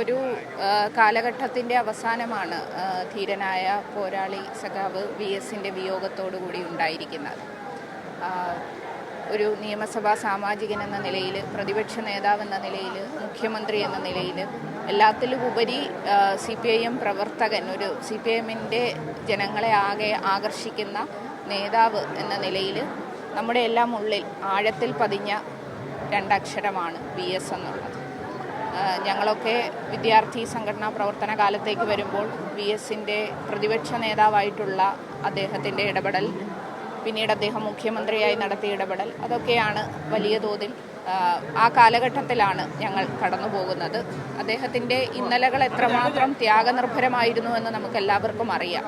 ഒരു കാലഘട്ടത്തിന്റെ അവസാനമാണ് ധീരനായ പോരാളി സഖാവ് വി എസിന്റെ വിയോഗത്തോടുകൂടി ഉണ്ടായിരിക്കുന്നത്. ഒരു നിയമസഭാ സാമാജികൻ എന്ന നിലയിൽ പ്രതിപക്ഷ നേതാവ് എന്ന നിലയിൽ മുഖ്യമന്ത്രി എന്ന നിലയിൽ എല്ലാത്തിലും ഉപരി സി പി ഐ എം പ്രവർത്തകൻ ഒരു സി പി ഐ എമ്മിന്റെ ജനങ്ങളെ ആകെ ആകർഷിക്കുന്ന നേതാവ് എന്ന നിലയിൽ നമ്മുടെ എല്ലാം ഉള്ളിൽ ആഴത്തിൽ പതിഞ്ഞ രണ്ടക്ഷരമാണ് വി എസ് എന്നുള്ളത്. ഞങ്ങളൊക്കെ വിദ്യാർത്ഥി സംഘടനാ പ്രവർത്തന കാലത്തേക്ക് വരുമ്പോൾ വി എസിന്റെ പ്രതിപക്ഷ നേതാവായിട്ടുള്ള അദ്ദേഹത്തിന്റെ ഇടപെടൽ പിന്നീട് അദ്ദേഹം മുഖ്യമന്ത്രിയായി നടത്തിയ ഇടപെടൽ അതൊക്കെയാണ് വലിയ തോതിൽ ആ കാലഘട്ടത്തിലാണ് ഞങ്ങൾ കടന്നു പോകുന്നത്. അദ്ദേഹത്തിന്റെ ഇന്നലകൾ എത്രമാത്രം ത്യാഗനിർഭരമായിരുന്നു എന്ന് നമുക്ക് എല്ലാവർക്കും അറിയാം.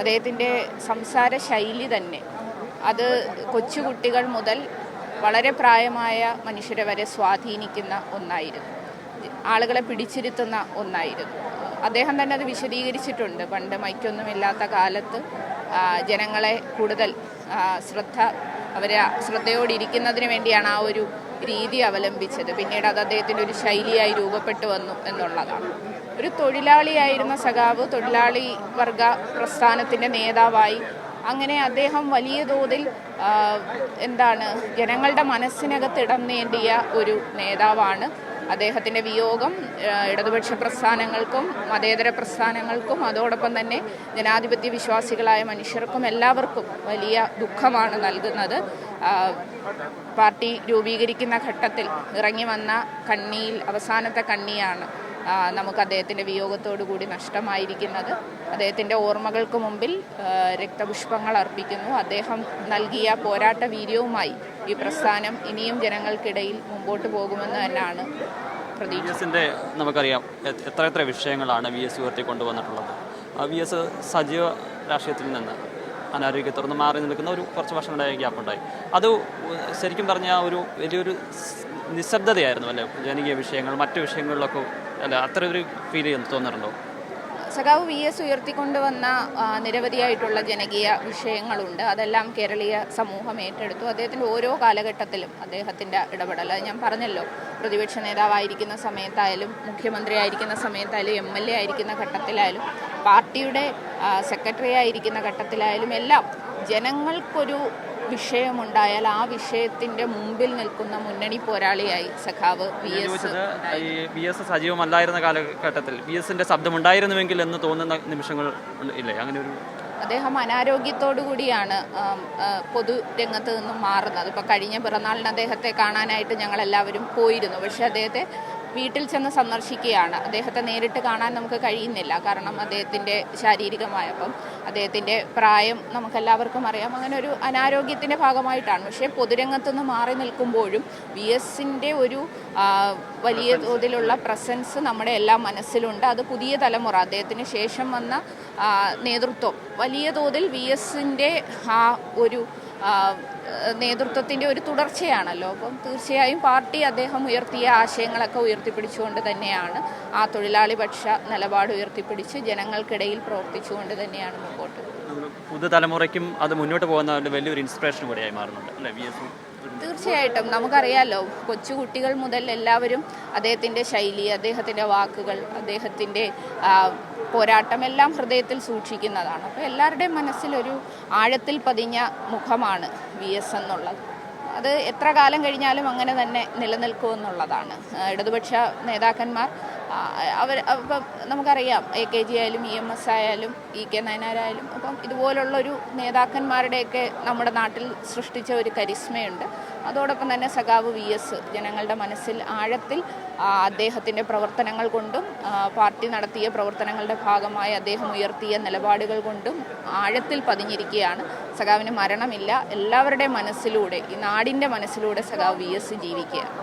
അദ്ദേഹത്തിന്റെ സംസാര ശൈലി തന്നെ. അത് കൊച്ചുകുട്ടികൾ മുതൽ വളരെ പ്രായമായ മനുഷ്യരെ വരെ സ്വാധീനിക്കുന്ന ഒന്നായിരുന്നു. ആളുകളെ പിടിച്ചിരുത്തുന്ന ഒന്നായിരുന്നു. അദ്ദേഹം തന്നെ അത് വിശദീകരിച്ചിട്ടുണ്ട്. പണ്ട് മൈക്കൊന്നുമില്ലാത്ത കാലത്ത് ജനങ്ങളെ കൂടുതൽ ശ്രദ്ധ അവരെ ശ്രദ്ധയോടിരിക്കുന്നതിന് വേണ്ടിയാണ് ആ ഒരു രീതി അവലംബിച്ചത്. പിന്നീട് അത് അദ്ദേഹത്തിന്റെ ഒരു ശൈലിയായി രൂപപ്പെട്ടു വന്നു എന്നുള്ളതാണ്. ഒരു തൊഴിലാളിയായിരുന്ന സഖാവ് തൊഴിലാളി വർഗ പ്രസ്ഥാനത്തിന്റെ നേതാവായി അങ്ങനെ അദ്ദേഹം വലിയ തോതിൽ എന്താണ് ജനങ്ങളുടെ മനസ്സിനകത്ത് ഇടം നേടിയ ഒരു നേതാവാണ്. അദ്ദേഹത്തിന്റെ വിയോഗം ഇടതുപക്ഷ പ്രസ്ഥാനങ്ങൾക്കും മതേതര പ്രസ്ഥാനങ്ങൾക്കും അതോടൊപ്പം തന്നെ ജനാധിപത്യ വിശ്വാസികളായ മനുഷ്യർക്കും എല്ലാവർക്കും വലിയ ദുഃഖമാണ് നൽകുന്നത്. പാർട്ടി രൂപീകരിക്കുന്ന ഘട്ടത്തിൽ ഇറങ്ങി വന്ന കണ്ണിയിൽ അവസാനത്തെ കണ്ണിയാണ് നമുക്ക് അദ്ദേഹത്തിന്റെ വിയോഗത്തോടു കൂടി നഷ്ടമായിരിക്കുന്നത്. അദ്ദേഹത്തിന്റെ ഓർമ്മകൾക്ക് മുമ്പിൽ രക്തപുഷ്പങ്ങൾ അർപ്പിക്കുന്നു. അദ്ദേഹം നൽകിയ പോരാട്ട വീര്യവുമായി ഈ പ്രസ്ഥാനം ഇനിയും ജനങ്ങൾക്കിടയിൽ മുമ്പോട്ട് പോകുമെന്ന് തന്നെയാണ് പ്രതീക്ഷ. നമുക്കറിയാം എത്ര എത്ര വിഷയങ്ങളാണ് വി എസ് ഉയർത്തിക്കൊണ്ടുവന്നിട്ടുള്ളത് വി എസ് സജീവ രാഷ്ട്രീയത്തിൽ നിന്ന് അനാരോഗ്യത്തിൽ നിന്ന് മാറി നിൽക്കുന്ന ഒരു കുറച്ച് വർഷങ്ങളുടെ ഗ്യാപ്പ് ഉണ്ടായി. അത് ശരിക്കും പറഞ്ഞാൽ ഒരു വലിയൊരു നിശബ്ദതയായിരുന്നു അല്ലേ? ജനകീയ വിഷയങ്ങൾ മറ്റു വിഷയങ്ങളിലൊക്കെ അല്ല അത്ര ഒരു ഫീൽ തോന്നുന്നുണ്ടോ സഖാവ് വി എസ് ഉയർത്തിക്കൊണ്ടുവന്ന നിരവധിയായിട്ടുള്ള ജനകീയ വിഷയങ്ങളുണ്ട്. അതെല്ലാം കേരളീയ സമൂഹം ഏറ്റെടുത്തു. അദ്ദേഹത്തിന്റെ ഓരോ കാലഘട്ടത്തിലും അദ്ദേഹത്തിന്റെ ഇടപെടൽ. ഞാൻ പറഞ്ഞല്ലോ പ്രതിപക്ഷ നേതാവായിരിക്കുന്ന സമയത്തായാലും മുഖ്യമന്ത്രി ആയിരിക്കുന്ന സമയത്തായാലും എം എൽ എ ആയിരിക്കുന്ന ഘട്ടത്തിലായാലും പാർട്ടിയുടെ സെക്രട്ടറി ആയിരിക്കുന്ന ഘട്ടത്തിലായാലും എല്ലാം ജനങ്ങൾക്കൊരു വിഷയമുണ്ടായാൽ ആ വിഷയത്തിന്റെ മുമ്പിൽ നിൽക്കുന്ന മുന്നണി പോരാളിയായി സഖാവ് വി എസ് ഈ വി എസ് സജീവമല്ലായിരുന്ന കാലഘട്ടത്തിൽ വി എസിന്റെ ശബ്ദം ഉണ്ടായിരുന്നുവെങ്കിൽ എന്ന് തോന്നുന്ന നിമിഷങ്ങൾ ഇല്ലേ? അങ്ങനെ ഒരു അദ്ദേഹം അനാരോഗ്യത്തോടു കൂടിയാണ് പൊതു നിന്നും മാറുന്നത്. ഇപ്പോൾ കഴിഞ്ഞ പിറന്നാളിന് അദ്ദേഹത്തെ കാണാനായിട്ട് ഞങ്ങൾ എല്ലാവരും പോയിരുന്നു. പക്ഷേ അദ്ദേഹത്തെ വീട്ടിൽ ചെന്ന് സന്ദർശിക്കുകയാണ്. അദ്ദേഹത്തെ നേരിട്ട് കാണാൻ നമുക്ക് കഴിയുന്നില്ല. കാരണം അദ്ദേഹത്തിന്റെ ശാരീരികമായ അപ്പം അദ്ദേഹത്തിന്റെ പ്രായം നമുക്കെല്ലാവർക്കും അറിയാം. അങ്ങനെ ഒരു അനാരോഗ്യത്തിന്റെ ഭാഗമായിട്ടാണ്. പക്ഷേ പൊതുരംഗത്തുനിന്ന് മാറി നിൽക്കുമ്പോഴും വി എസിന്റെ ഒരു വലിയ തോതിലുള്ള പ്രസൻസ് നമ്മുടെ എല്ലാ മനസ്സിലുണ്ട്. അത് പുതിയ തലമുറ അദ്ദേഹത്തിന് ശേഷം വന്ന നേതൃത്വം. വലിയ തോതിൽ വി എസിന്റെ ആ ഒരു നേതൃത്വത്തിന്റെ ഒരു തുടർച്ചയാണല്ലോ. അപ്പം തീർച്ചയായും പാർട്ടി അദ്ദേഹം ഉയർത്തിയ ആശയങ്ങളൊക്കെ ഉയർത്തിപ്പിടിച്ചുകൊണ്ട് തന്നെയാണ് ആ തൊഴിലാളി പക്ഷ നിലപാട് ഉയർത്തിപ്പിടിച്ച് ജനങ്ങൾക്കിടയിൽ പ്രവർത്തിച്ചുകൊണ്ട് തന്നെയാണ് മുമ്പോട്ട്. പുതുതലമുറയ്ക്കും അത് മുന്നോട്ട് പോകുന്ന വലിയൊരു ഇൻസ്പിറേഷൻ കൂടിയായി മാറുന്നുണ്ട് അല്ലേ? തീർച്ചയായിട്ടും. നമുക്കറിയാലോ കൊച്ചുകുട്ടികൾ മുതൽ എല്ലാവരും അദ്ദേഹത്തിന്റെ ശൈലി അദ്ദേഹത്തിന്റെ വാക്കുകൾ അദ്ദേഹത്തിന്റെ പോരാട്ടം എല്ലാം ഹൃദയത്തിൽ സൂക്ഷിക്കുന്നതാണ്. അപ്പോൾ എല്ലാവരുടെയും മനസ്സിലൊരു ആഴത്തിൽ പതിഞ്ഞ മുഖമാണ് വി എസ് എന്നുള്ളത്. അത് എത്ര കാലം കഴിഞ്ഞാലും അങ്ങനെ തന്നെ നിലനിൽക്കുമെന്നുള്ളതാണ്. ഇടതുപക്ഷ നേതാക്കന്മാർ അവർ അപ്പം നമുക്കറിയാം എ കെ ജി ആയാലും ഇ എം എസ് ആയാലും ഇ കെ നയനാരായാലും അപ്പം ഇതുപോലുള്ളൊരു നേതാക്കന്മാരുടെയൊക്കെ നമ്മുടെ നാട്ടിൽ സൃഷ്ടിച്ച ഒരു കരിസ്മയുണ്ട്. അതോടൊപ്പം തന്നെ സഖാവ് വി എസ് ജനങ്ങളുടെ മനസ്സിൽ ആഴത്തിൽ അദ്ദേഹത്തിന്റെ പ്രവർത്തനങ്ങൾ കൊണ്ടും പാർട്ടി നടത്തിയ പ്രവർത്തനങ്ങളുടെ ഭാഗമായി അദ്ദേഹം ഉയർത്തിയ നിലപാടുകൾ കൊണ്ടും ആഴത്തിൽ പതിഞ്ഞിരിക്കുകയാണ്. സഖാവിന് മരണമില്ല. എല്ലാവരുടെയും മനസ്സിലൂടെ ഈ നാടിന്റെ മനസ്സിലൂടെ സഖാവ് വി എസ് ജീവിക്കുകയാണ്.